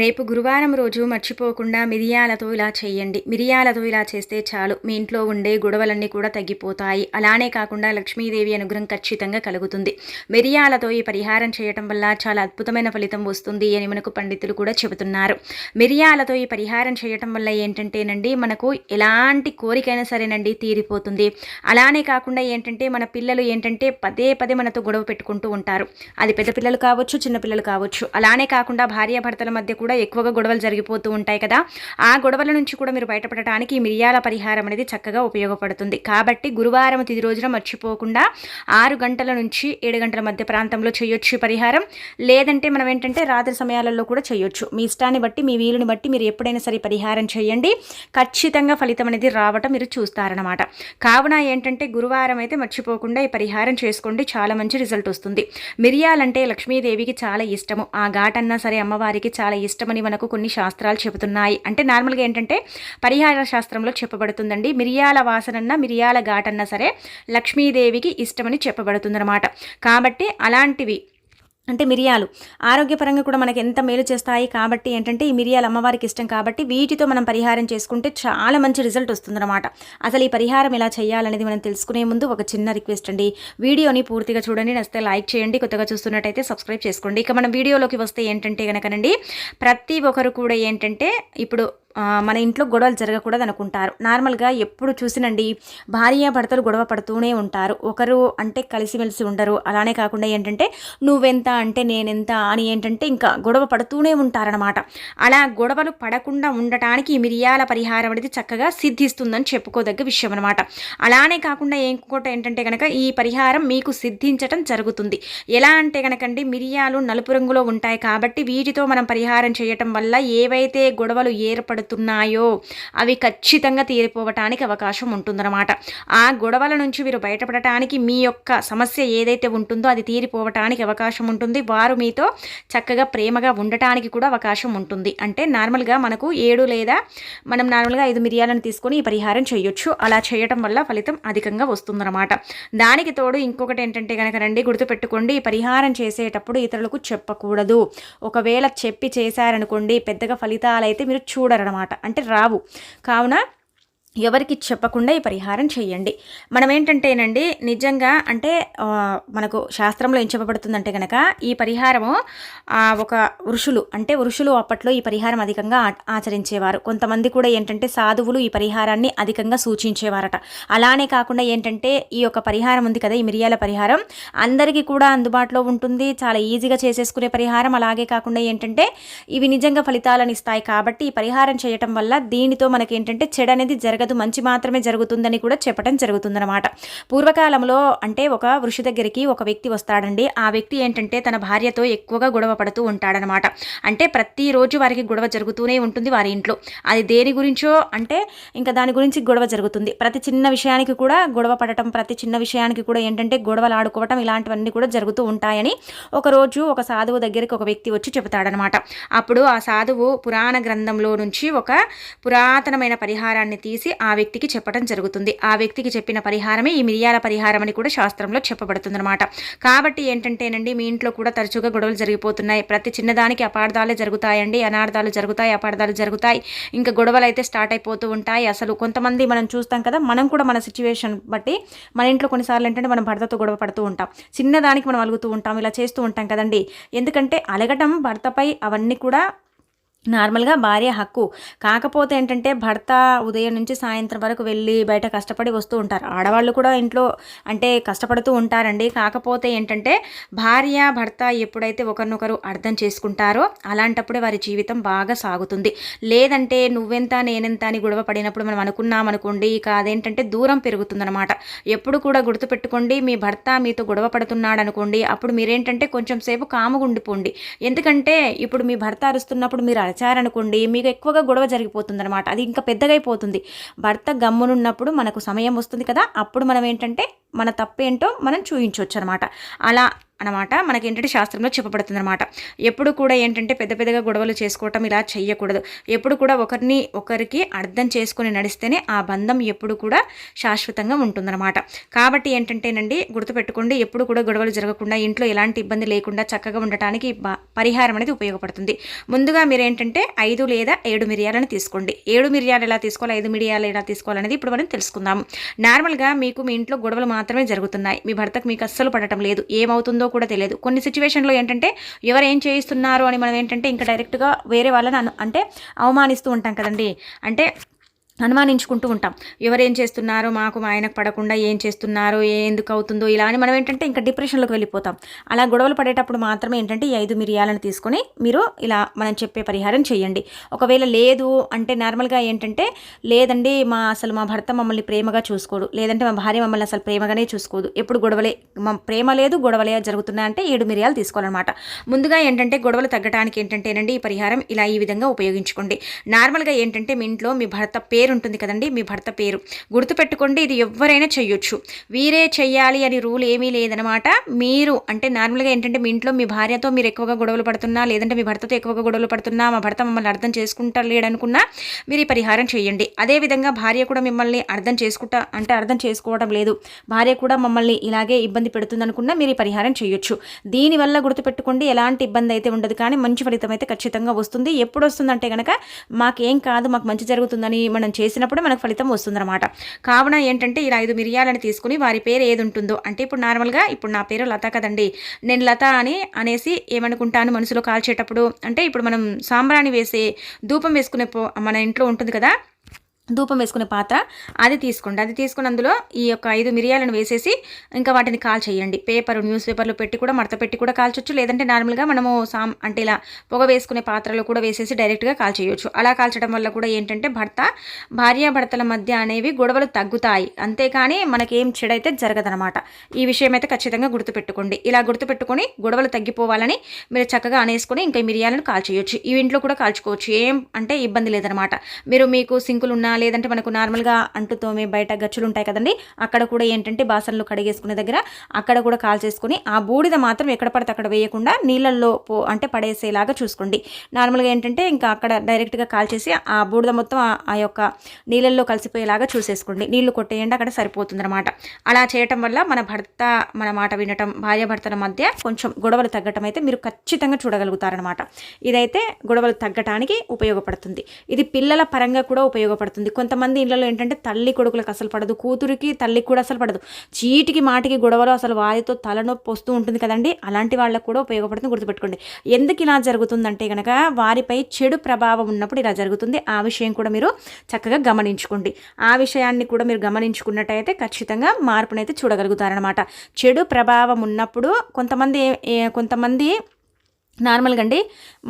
రేపు గురువారం రోజు మర్చిపోకుండా మిరియాలతో ఇలా చేయండి. మిరియాలతో ఇలా చేస్తే చాలు. మీ ఇంట్లో ఉండే గొడవలన్నీ కూడా తగ్గిపోతాయి. అలానే కాకుండా లక్ష్మీదేవి అనుగ్రహం ఖచ్చితంగా కలుగుతుంది. మిరియాలతో ఈ పరిహారం చేయటం వల్ల చాలా అద్భుతమైన ఫలితం వస్తుంది అని మనకు పండితులు కూడా చెబుతున్నారు. మిరియాలతో ఈ పరిహారం చేయటం వల్ల ఏంటంటేనండి మనకు ఎలాంటి కోరికైనా సరేనండి తీరిపోతుంది. అలానే కాకుండా ఏంటంటే మన పిల్లలు ఏంటంటే పదే పదే మనతో గొడవ పెట్టుకుంటూ ఉంటారు. అది పెద్ద పిల్లలు కావచ్చు చిన్న పిల్లలు కావచ్చు. అలానే కాకుండా భార్యాభర్తల మధ్య కూడా ఎక్కువగా గొడవలు జరిగిపోతూ ఉంటాయి కదా. ఆ గొడవల నుంచి కూడా మీరు బయటపడటానికి ఈ మిరియాల పరిహారం అనేది చక్కగా ఉపయోగపడుతుంది. కాబట్టి గురువారం తిది రోజున మర్చిపోకుండా ఆరు గంటల నుంచి ఏడు గంటల మధ్య ప్రాంతంలో చేయొచ్చు పరిహారం. లేదంటే మనం ఏంటంటే రాత్రి సమయాలలో కూడా చేయొచ్చు. మీ ఇష్టాన్ని బట్టి మీ వీలుని బట్టి మీరు ఎప్పుడైనా సరే పరిహారం చేయండి. ఖచ్చితంగా ఫలితం అనేది రావటం మీరు చూస్తారనమాట కావున ఏంటంటే గురువారం అయితే మర్చిపోకుండా ఈ పరిహారం చేసుకోండి. చాలా మంచి రిజల్ట్ వస్తుంది. మిరియాలంటే లక్ష్మీదేవికి చాలా ఇష్టము. ఆ ఘాటన్నా సరే అమ్మవారికి చాలా ఇష్టమని మనకు కొన్ని శాస్త్రాలు చెబుతున్నాయి. అంటే నార్మల్గా ఏంటంటే పరిహార శాస్త్రంలో చెప్పబడుతుందండి మిరియాల వాసనన్న మిరియాల ఘాటన్నా సరే లక్ష్మీదేవికి ఇష్టమని చెప్పబడుతుందన్నమాట. కాబట్టి అలాంటివి అంటే మిరియాలు. ఆరోగ్యపరంగా కూడా మనకి ఎంత మేలు చేస్తాయి కాబట్టి ఏంటంటే ఈ మిరియాలు అమ్మవారికి ఇష్టం కాబట్టి వీటితో మనం పరిహారం చేసుకుంటే చాలా మంచి రిజల్ట్ వస్తుందన్నమాట. అసలు ఈ పరిహారం ఎలా చేయాలనేది మనం తెలుసుకునే ముందు ఒక చిన్న రిక్వెస్ట్ అండి. వీడియోని పూర్తిగా చూడండి నచ్చితే లైక్ చేయండి కొత్తగా చూస్తున్నట్టయితే సబ్స్క్రైబ్ చేసుకోండి. ఇక మనం వీడియోలోకి వస్తే ఏంటంటే కనుకనండి ప్రతి ఒక్కరు కూడా ఏంటంటే ఇప్పుడు మన ఇంట్లో గొడవలు జరగకూడదు అనుకుంటారు. నార్మల్గా ఎప్పుడు చూసినండి భార్య భర్తలు గొడవ పడుతూనే ఉంటారు. ఒకరు అంటే కలిసిమెలిసి ఉండరు. అలానే కాకుండా ఏంటంటే నువ్వెంత అంటే నేనెంత అని ఏంటంటే ఇంకా గొడవ పడుతూనే ఉంటారనమాట అలా గొడవలు పడకుండా ఉండటానికి మిరియాల పరిహారం అనేది చక్కగా సిద్ధిస్తుందని చెప్పుకోదగ్గ విషయం అనమాట అలానే కాకుండా ఇంకోటి ఏంటంటే కనుక ఈ పరిహారం మీకు సిద్ధించటం జరుగుతుంది. ఎలా అంటే కనుకండి మిరియాలు నలుపు రంగులో ఉంటాయి కాబట్టి వీటితో మనం పరిహారం చేయటం వల్ల ఏవైతే గొడవలు ఏర్పడు జరుగుతున్నాయో అవి ఖచ్చితంగా తీరిపోవటానికి అవకాశం ఉంటుందన్నమాట. ఆ గొడవల నుంచి మీరు బయటపడటానికి మీ యొక్క సమస్య ఏదైతే ఉంటుందో అది తీరిపోవటానికి అవకాశం ఉంటుంది. వారు మీతో చక్కగా ప్రేమగా ఉండటానికి కూడా అవకాశం ఉంటుంది. అంటే నార్మల్గా మనకు ఏడు లేదా మనం నార్మల్గా ఐదు మిరియాలను తీసుకొని ఈ పరిహారం చేయొచ్చు. అలా చేయటం వల్ల ఫలితం అధికంగా వస్తుందన్నమాట. దానికి తోడు ఇంకొకటి ఏంటంటే కనుక రండి గుర్తుపెట్టుకోండి ఈ పరిహారం చేసేటప్పుడు ఇతరులకు చెప్పకూడదు. ఒకవేళ చెప్పి చేశారనుకోండి పెద్దగా ఫలితాలు అయితే మీరు చూడరనమాట. అనమాట అంటే రావు. కావున ఎవరికి చెప్పకుండా ఈ పరిహారం చేయండి. మనం ఏంటంటేనండి నిజంగా అంటే మనకు శాస్త్రంలో ఏం చెప్పబడుతుందంటే కనుక ఈ పరిహారము ఒక ఋషులు అంటే ఋషులు అప్పట్లో ఈ పరిహారం అధికంగా ఆచరించేవారు. కొంతమంది కూడా ఏంటంటే సాధువులు ఈ పరిహారాన్ని అధికంగా సూచించేవారట. అలానే కాకుండా ఏంటంటే ఈ యొక్క పరిహారం ఉంది కదా ఈ మిరియాల పరిహారం అందరికీ కూడా అందుబాటులో ఉంటుంది. చాలా ఈజీగా చేసేసుకునే పరిహారం. అలాగే కాకుండా ఏంటంటే ఇవి నిజంగా ఫలితాలను ఇస్తాయి. కాబట్టి ఈ పరిహారం చేయటం వల్ల దీనితో మనకి ఏంటంటే చెడు అనేది జరగదు. జరగదు మంచి మాత్రమే జరుగుతుందని కూడా చెప్పడం జరుగుతుందనమాట పూర్వకాలంలో అంటే ఒక వృషి దగ్గరికి ఒక వ్యక్తి వస్తాడండి. ఆ వ్యక్తి ఏంటంటే తన భార్యతో ఎక్కువగా గొడవ పడుతూ ఉంటాడనమాట అంటే ప్రతిరోజు వారికి గొడవ జరుగుతూనే ఉంటుంది వారి ఇంట్లో. అది దేని గురించో అంటే ఇంకా దాని గురించి గొడవ జరుగుతుంది. ప్రతి చిన్న విషయానికి కూడా గొడవ పడటం ప్రతి చిన్న విషయానికి కూడా ఏంటంటే గొడవలు ఆడుకోవటం ఇలాంటివన్నీ కూడా జరుగుతూ ఉంటాయని ఒకరోజు ఒక సాధువు దగ్గరికి ఒక వ్యక్తి వచ్చి చెబుతాడనమాట అప్పుడు ఆ సాధువు పురాణ గ్రంథంలో నుంచి ఒక పురాతనమైన పరిహారాన్ని తీసి ఆ వ్యక్తికి చెప్పడం జరుగుతుంది. ఆ వ్యక్తికి చెప్పిన పరిహారమే ఈ మిరియాల పరిహారం అని కూడా శాస్త్రంలో చెప్పబడుతుందన్నమాట. కాబట్టి ఏంటంటేనండి మీ ఇంట్లో కూడా తరచుగా గొడవలు జరిగిపోతున్నాయి. ప్రతి చిన్నదానికి అపార్థాలే జరుగుతాయండి అనార్థాలు జరుగుతాయి అపార్థాలు జరుగుతాయి. ఇంకా గొడవలు అయితే స్టార్ట్ అయిపోతూ ఉంటాయి. అసలు కొంతమంది మనం చూస్తాం కదా మనం కూడా మన సిచ్యువేషన్ బట్టి మన ఇంట్లో కొన్నిసార్లు ఏంటంటే మనం భర్తతో గొడవ పడుతూ ఉంటాం. చిన్నదానికి మనం అలుగుతూ ఉంటాం ఇలా చేస్తూ ఉంటాం కదండి. ఎందుకంటే అలగటం భర్తపై అవన్నీ కూడా నార్మల్గా భార్య హక్కు. కాకపోతే ఏంటంటే భర్త ఉదయం నుంచి సాయంత్రం వరకు వెళ్ళి బయట కష్టపడి వస్తూ ఉంటారు. ఆడవాళ్ళు కూడా ఇంట్లో అంటే కష్టపడుతూ ఉంటారండి. కాకపోతే ఏంటంటే భార్య భర్త ఎప్పుడైతే ఒకరినొకరు అర్థం చేసుకుంటారో అలాంటప్పుడే వారి జీవితం బాగా సాగుతుంది. లేదంటే నువ్వెంత నేనెంత అని గొడవ పడినప్పుడు మనం అనుకున్నాం అనుకోండి ఇక అదేంటంటే దూరం పెరుగుతుందనమాట ఎప్పుడు కూడా గుర్తుపెట్టుకోండి మీ భర్త మీతో గొడవ పడుతున్నాడు అనుకోండి అప్పుడు మీరేంటంటే కొంచెం సేపు కాముగుండిపోండి ఎందుకంటే ఇప్పుడు మీ భర్త అరుస్తున్నప్పుడు మీరు అరిచారనుకోండి మీకు ఎక్కువగా గొడవ జరిగిపోతుంది అనమాట అది ఇంకా పెద్దగా అయిపోతుంది భర్త గమ్మునున్నప్పుడు మనకు సమయం వస్తుంది కదా అప్పుడు మనం ఏంటంటే మన తప్పేంటో మనం చూయించవచ్చు అనమాట అలా అనమాట మనకి ఏంటంటే శాస్త్రంలో చెప్పబడుతుంది అనమాట ఎప్పుడు కూడా ఏంటంటే పెద్ద పెద్దగా గొడవలు చేసుకోవటం ఇలా చేయకూడదు ఎప్పుడు కూడా ఒకరిని ఒకరికి అర్థం చేసుకుని నడిస్తేనే ఆ బంధం ఎప్పుడు కూడా శాశ్వతంగా ఉంటుందన్నమాట కాబట్టి ఏంటంటేనండి గుర్తుపెట్టుకోండి ఎప్పుడు కూడా గొడవలు జరగకుండా ఇంట్లో ఎలాంటి ఇబ్బంది లేకుండా చక్కగా ఉండటానికి పరిహారం అనేది ఉపయోగపడుతుంది. ముందుగా మీరు ఏంటంటే ఐదు లేదా ఏడు మిరియాలను తీసుకోండి. ఏడు మిరియాలు ఎలా తీసుకోవాలి ఐదు మిరియాలు ఎలా తీసుకోవాలనేది ఇప్పుడు మనం తెలుసుకుందాము. నార్మల్గా మీకు మీ ఇంట్లో గొడవలు మాత్రం మాత్రమే జరుగుతున్నాయి. మీ భర్తకు మీకు అస్సలు పడటం లేదు. ఏమవుతుందో కూడా తెలియదు. కొన్ని సిచ్యువేషన్లో ఏంటంటే ఎవరు ఏం చేయిస్తున్నారు అని మనం ఏంటంటే ఇంకా డైరెక్ట్గా వేరే వాళ్ళని అంటే అవమానిస్తూ ఉంటాం కదండి. అంటే అనుమానించుకుంటూ ఉంటాం. ఎవరేం చేస్తున్నారో? మాకు మా ఆయనకు పడకుండా ఏం చేస్తున్నారో? ఎందుకు అవుతుందో? ఇలా అని మనం ఏంటంటే ఇంకా డిప్రెషన్లోకి వెళ్ళిపోతాం. అలా గొడవలు పడేటప్పుడు మాత్రమే ఏంటంటే ఈ ఐదు మిరియాలను తీసుకొని మీరు ఇలా మనం చెప్పే పరిహారం చేయండి. ఒకవేళ లేదు అంటే నార్మల్గా ఏంటంటే లేదండి మా అసలు మా భర్త మమ్మల్ని ప్రేమగా చూసుకోడు. లేదంటే మా భార్య మమ్మల్ని అసలు ప్రేమగానే చూసుకోదు. ఎప్పుడు గొడవలే మా ప్రేమ లేదు గొడవలే జరుగుతున్నాయంటే ఏడు మిరియాలు తీసుకోవాలన్నమాట. ముందుగా ఏంటంటే గొడవలు తగ్గడానికి ఏంటంటేనండి ఈ పరిహారం ఇలా ఈ విధంగా ఉపయోగించుకోండి. నార్మల్గా ఏంటంటే మీ ఇంట్లో మీ భర్త పేరు పేరు ఉంటుంది కదండి మీ భర్త పేరు. గుర్తుపెట్టుకోండి ఇది ఎవరైనా చెయ్యొచ్చు. వీరే చెయ్యాలి అని రూల్ ఏమీ లేదనమాట మీరు అంటే నార్మల్గా ఏంటంటే మీ ఇంట్లో మీ భార్యతో మీరు ఎక్కువగా గొడవలు పడుతున్నా లేదంటే మీ భర్తతో ఎక్కువగా గొడవలు పడుతున్నా మా భర్త మమ్మల్ని అర్థం చేసుకుంటారు లేడనుకున్నా మీరు ఈ పరిహారం చేయండి అదేవిధంగా భార్య కూడా మిమ్మల్ని అర్థం చేసుకుంటా అంటే అర్థం చేసుకోవడం లేదు. భార్య కూడా మమ్మల్ని ఇలాగే ఇబ్బంది పెడుతుందనుకున్నా మీరు ఈ పరిహారం చేయొచ్చు దీనివల్ల గుర్తుపెట్టుకోండి ఎలాంటి ఇబ్బంది అయితే ఉండదు. కానీ మంచి ఫలితం అయితే ఖచ్చితంగా వస్తుంది. ఎప్పుడు వస్తుందంటే కనుక మాకేం కాదు మాకు మంచి జరుగుతుందని మనం చేసినప్పుడు మనకు ఫలితం వస్తుందన్నమాట. కావున ఏంటంటే ఇలా ఐదు మిరియాలను తీసుకుని వారి పేరు ఏది ఉంటుందో అంటే ఇప్పుడు నార్మల్గా ఇప్పుడు నా పేరు లత కదండి. నేను లత అని అనేసి ఏమనుకుంటాను మనసులో కాల్చేటప్పుడు? అంటే ఇప్పుడు మనం సాంబ్రాణి వేసే ధూపం వేసుకునే మన ఇంట్లో ఉంటుంది కదా? ధూపం వేసుకునే పాత్ర అది తీసుకోండి. అది తీసుకుని అందులో ఈ యొక్క ఐదు మిరియాలను వేసేసి ఇంకా వాటిని కాల్ చేయండి పేపర్ న్యూస్ పేపర్లో పెట్టి కూడా మడత పెట్టి కూడా కాల్చొచ్చు. లేదంటే నార్మల్గా మనము సామ్ అంటే ఇలా పొగ వేసుకునే పాత్రలో కూడా వేసేసి డైరెక్ట్గా కాల్ చేయొచ్చు అలా కాల్చడం వల్ల కూడా ఏంటంటే భర్త భార్యాభర్తల మధ్య అనేవి గొడవలు తగ్గుతాయి. అంతేకాని మనకేం చెడైతే జరగదనమాట ఈ విషయం అయితే ఖచ్చితంగా గుర్తుపెట్టుకోండి. ఇలా గుర్తుపెట్టుకొని గొడవలు తగ్గిపోవాలని మీరు చక్కగా అనేసుకొని ఇంకా మిరియాలను కాల్చేయొచ్చు. ఈ ఇంట్లో కూడా కాల్చుకోవచ్చు. ఏం అంటే ఇబ్బంది లేదనమాట మీరు మీకు సింకులు ఉన్న లేదంటే మనకు నార్మల్గా అంటుతోమే బయట గచ్చులు ఉంటాయి కదండి అక్కడ కూడా ఏంటంటే బాసనలు కడిగేసుకునే దగ్గర అక్కడ కూడా కాల్ చేసుకుని ఆ బూడిద మాత్రం ఎక్కడ పడితే అక్కడ వేయకుండా నీళ్ళల్లో పో అంటే పడేసేలాగా చూసుకోండి. నార్మల్గా ఏంటంటే ఇంకా అక్కడ డైరెక్ట్గా కాల్ చేసి ఆ బూడిద మొత్తం ఆ యొక్క నీళ్ళల్లో కలిసిపోయేలాగా చూసేసుకోండి. నీళ్ళు కొట్టేయండి అక్కడ సరిపోతుంది అనమాట అలా చేయటం వల్ల మన భర్త మన మాట వినటం భార్యాభర్తల మధ్య కొంచెం గొడవలు తగ్గటం అయితే మీరు ఖచ్చితంగా చూడగలుగుతారనమాట ఇదైతే గొడవలు తగ్గటానికి ఉపయోగపడుతుంది. ఇది పిల్లల పరంగా కూడా ఉపయోగపడుతుంది. ఉంటుంది. కొంతమంది ఇళ్ళలో ఏంటంటే తల్లి కొడుకులకు అసలు పడదు కూతురికి తల్లికి కూడా అసలు పడదు. చీటికి మాటికి గొడవలు అసలు వారితో తలనొప్పి వస్తూ ఉంటుంది కదండి. అలాంటి వాళ్ళకు కూడా ఉపయోగపడుతుంది గుర్తుపెట్టుకోండి. ఎందుకు ఇలా జరుగుతుందంటే కనుక వారిపై చెడు ప్రభావం ఉన్నప్పుడు ఇలా జరుగుతుంది. ఆ విషయం కూడా మీరు చక్కగా గమనించుకోండి. ఆ విషయాన్ని కూడా మీరు గమనించుకున్నట్టయితే ఖచ్చితంగా మార్పునైతే చూడగలుగుతారనమాట చెడు ప్రభావం ఉన్నప్పుడు కొంతమంది కొంతమంది నార్మల్గా అండి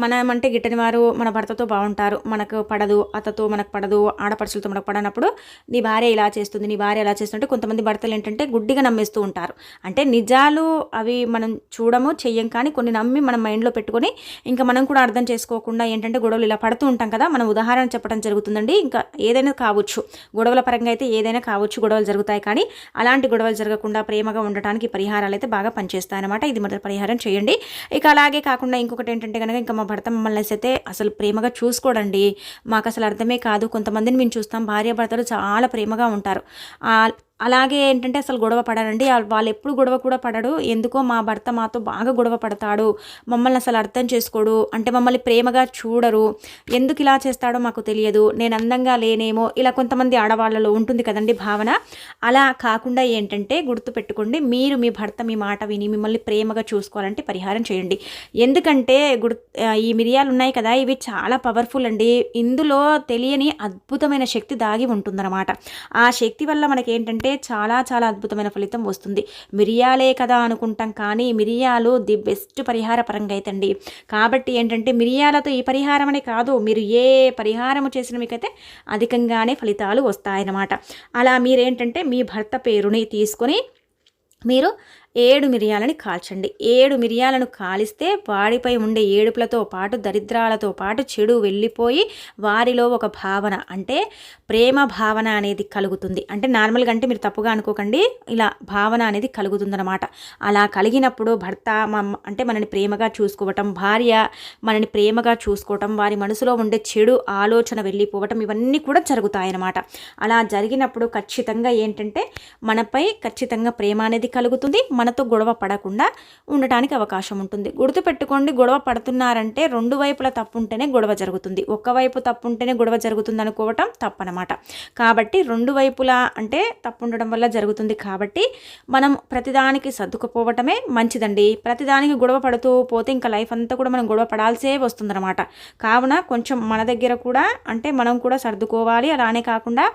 మనమంటే గిట్టని వారు మన భర్తతో బాగుంటారు. మనకు పడదు అతతో మనకు పడదు ఆడపడుచులతో మనకు పడనప్పుడు నీ భార్య ఇలా చేస్తుంది నీ భార్య ఎలా చేస్తుంటే కొంతమంది భర్తలు ఏంటంటే గుడ్డిగా నమ్మేస్తూ ఉంటారు. అంటే నిజాలు అవి మనం చూడము చెయ్యం కానీ కొన్ని నమ్మి మనం మైండ్లో పెట్టుకొని ఇంకా మనం కూడా అర్థం చేసుకోకుండా ఏంటంటే గొడవలు ఇలా పడుతూ ఉంటాం కదా మనం ఉదాహరణ చెప్పడం జరుగుతుందండి. ఇంకా ఏదైనా కావచ్చు గొడవల పరంగా అయితే ఏదైనా కావచ్చు గొడవలు జరుగుతాయి కానీ అలాంటి గొడవలు జరగకుండా ప్రేమగా ఉండటానికి పరిహారాలు అయితే బాగా పనిచేస్తాయి అనమాట ఇది మొదటి పరిహారం చేయండి. ఇక అలాగే కాకుండా కాకుండా ఇంకొకటి ఏంటంటే కనుక ఇంకా మా భర్త మమ్మల్ని అయితే అసలు ప్రేమగా చూసుకోడండి. మాకు అసలు అర్థమే కాదు. కొంతమందిని మేము చూస్తాం. భార్య భర్తలు చాలా ప్రేమగా ఉంటారు. అలాగే ఏంటంటే అసలు గొడవ పడారండి. వాళ్ళు ఎప్పుడు గొడవ కూడా పడడు. ఎందుకో మా భర్త మాతో బాగా గొడవ పడతాడు. మమ్మల్ని అసలు అర్థం చేసుకోడు. అంటే మమ్మల్ని ప్రేమగా చూడరు. ఎందుకు ఇలా చేస్తాడో మాకు తెలియదు. నేను అందంగా లేనేమో. ఇలా కొంతమంది ఆడవాళ్ళలో ఉంటుంది కదండి భావన. అలా కాకుండా ఏంటంటే గుర్తుపెట్టుకోండి మీరు మీ భర్త మీ మాట విని మిమ్మల్ని ప్రేమగా చూసుకోవాలంటే పరిహారం చేయండి. ఎందుకంటే గుర్ ఈ మిరియాలు ఉన్నాయి కదా. ఇవి చాలా పవర్ఫుల్ అండి. ఇందులో తెలియని అద్భుతమైన శక్తి దాగి ఉంటుందన్నమాట. ఆ శక్తి వల్ల మనకి ఏంటంటే అంటే చాలా చాలా అద్భుతమైన ఫలితం వస్తుంది. మిరియాలే కదా అనుకుంటాం కానీ మిరియాలు ది బెస్ట్ పరిహార పరంగా అయితండి. కాబట్టి ఏంటంటే మిరియాలతో ఈ పరిహారం అనే కాదు మీరు ఏ పరిహారము చేసిన మీకైతే అధికంగానే ఫలితాలు వస్తాయన్నమాట. అలా మీరేంటంటే మీ భర్త పేరుని తీసుకొని మీరు ఏడు మిరియాలని కాల్చండి. ఏడు మిరియాలను కాలిస్తే వాడిపై ఉండే ఏడుపులతో పాటు దరిద్రాలతో పాటు చెడు వెళ్ళిపోయి వారిలో ఒక భావన అంటే ప్రేమ భావన అనేది కలుగుతుంది. అంటే నార్మల్గా అంటే మీరు తప్పుగా అనుకోకండి. ఇలా భావన అనేది కలుగుతుందన్నమాట. అలా కలిగినప్పుడు భర్త అంటే మనని ప్రేమగా చూసుకోవటం భార్య మనని ప్రేమగా చూసుకోవటం వారి మనసులో ఉండే చెడు ఆలోచన వెళ్ళిపోవటం ఇవన్నీ కూడా జరుగుతాయన్నమాట. అలా జరిగినప్పుడు ఖచ్చితంగా ఏంటంటే మనపై ఖచ్చితంగా ప్రేమ అనేది కలుగుతుంది. మనతో గొడవ పడకుండా ఉండటానికి అవకాశం ఉంటుంది. గుర్తుపెట్టుకోండి గొడవ పడుతున్నారంటే రెండు వైపుల తప్పు ఉంటేనే గొడవ జరుగుతుంది. ఒక్కవైపు తప్పు ఉంటేనే గొడవ జరుగుతుంది అనుకోవటం తప్పనమాట. కాబట్టి రెండు వైపులా అంటే తప్పు ఉండడం వల్ల జరుగుతుంది కాబట్టి మనం ప్రతిదానికి సర్దుకుపోవటమే మంచిదండి. ప్రతిదానికి గొడవ పడుతూ పోతే ఇంకా లైఫ్ అంతా కూడా మనం గొడవ పడాల్సే వస్తుందన్నమాట. కావున కొంచెం మన దగ్గర కూడా అంటే మనం కూడా సర్దుకోవాలి. అలానే కాకుండా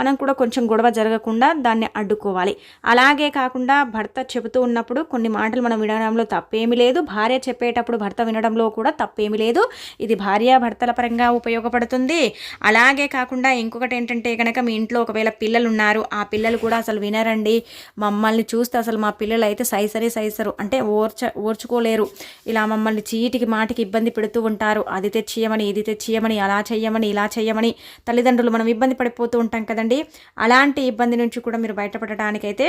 మనం కూడా కొంచెం గొడవ జరగకుండా దాన్ని అడ్డుకోవాలి. అలాగే కాకుండా భర్త చెబుతూ ఉన్నప్పుడు కొన్ని మాటలు మనం వినడంలో తప్పేమీ లేదు. భార్య చెప్పేటప్పుడు భర్త వినడంలో కూడా తప్పేమీ లేదు. ఇది భార్య భర్తల పరంగా ఉపయోగపడుతుంది. అలాగే కాకుండా ఇంకొకటి ఏంటంటే కనుక మీ ఇంట్లో ఒకవేళ పిల్లలు ఉన్నారు ఆ పిల్లలు కూడా అసలు వినరండి. మమ్మల్ని చూస్తే అసలు మా పిల్లలు అయితే సైసరి సైసరు. అంటే ఓర్చ ఓర్చుకోలేరు. ఇలా మమ్మల్ని చీటికి మాటికి ఇబ్బంది పెడుతూ ఉంటారు. అది తెచ్చియమని ఇది తెచ్చియమని అలా చేయమని ఇలా చేయమని తల్లిదండ్రులు మనం ఇబ్బంది పడిపోతూ ఉంటాం కదండి. అలాంటి ఇబ్బంది నుంచి కూడా మీరు బయటపడటానికైతే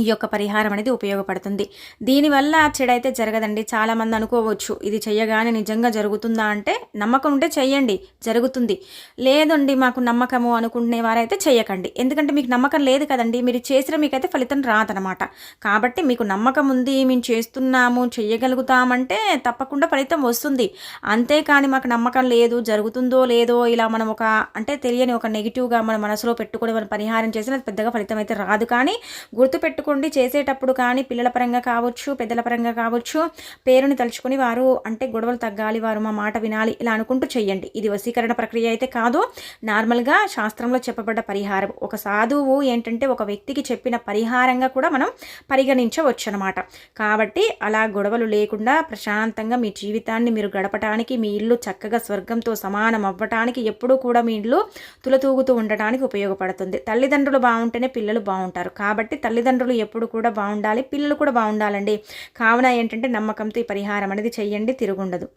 ఈ యొక్క పరిహారం అనేది ఉపయోగపడుతుంది. దీనివల్ల చెడైతే జరగదండి. చాలామంది అనుకోవచ్చు ఇది చెయ్యగానే నిజంగా జరుగుతుందా అంటే నమ్మకం ఉంటే చెయ్యండి జరుగుతుంది. లేదండి మాకు నమ్మకము అనుకునే వారైతే చెయ్యకండి. ఎందుకంటే మీకు నమ్మకం లేదు కదండి. మీరు చేసిన మీకైతే ఫలితం రాదనమాట. కాబట్టి మీకు నమ్మకం ఉంది మేము చేస్తున్నాము చెయ్యగలుగుతామంటే తప్పకుండా ఫలితం వస్తుంది. అంతేకాని మాకు నమ్మకం లేదు జరుగుతుందో లేదో ఇలా మనం ఒక అంటే తెలియని ఒక నెగిటివ్గా మన మనసులో పెట్టుకొని మనం పరిహారం చేసిన పెద్దగా ఫలితం అయితే రాదు. కానీ గుర్తుపెట్టు గుర్తుపెట్టుకోండి చేసేటప్పుడు కానీ పిల్లల పరంగా కావచ్చు పెద్దల పరంగా కావచ్చు పేరుని తలుచుకొని వారు అంటే గొడవలు తగ్గాలి వారు మా మాట వినాలి ఇలా అనుకుంటూ చెయ్యండి. ఇది వశీకరణ ప్రక్రియ అయితే కాదు. నార్మల్గా శాస్త్రంలో చెప్పబడ్డ పరిహారం. ఒక సాధువు ఏంటంటే ఒక వ్యక్తికి చెప్పిన పరిహారంగా కూడా మనం పరిగణించవచ్చు అనమాట కాబట్టి అలా గొడవలు లేకుండా ప్రశాంతంగా మీ జీవితాన్ని మీరు గడపటానికి మీ ఇల్లు చక్కగా స్వర్గంతో సమానం అవ్వటానికి ఎప్పుడూ కూడా మీ ఇల్లు తులతూగుతూ ఉండటానికి ఉపయోగపడుతుంది. తల్లిదండ్రులు బాగుంటేనే పిల్లలు బాగుంటారు. కాబట్టి తల్లిదండ్రులు ఎప్పుడు కూడా బాగుండాలి పిల్లలు కూడా బాగుండాలండి. కావున ఏంటంటే నమ్మకంతో ఈ పరిహారం అనేది చెయ్యండి తిరుగుండదు.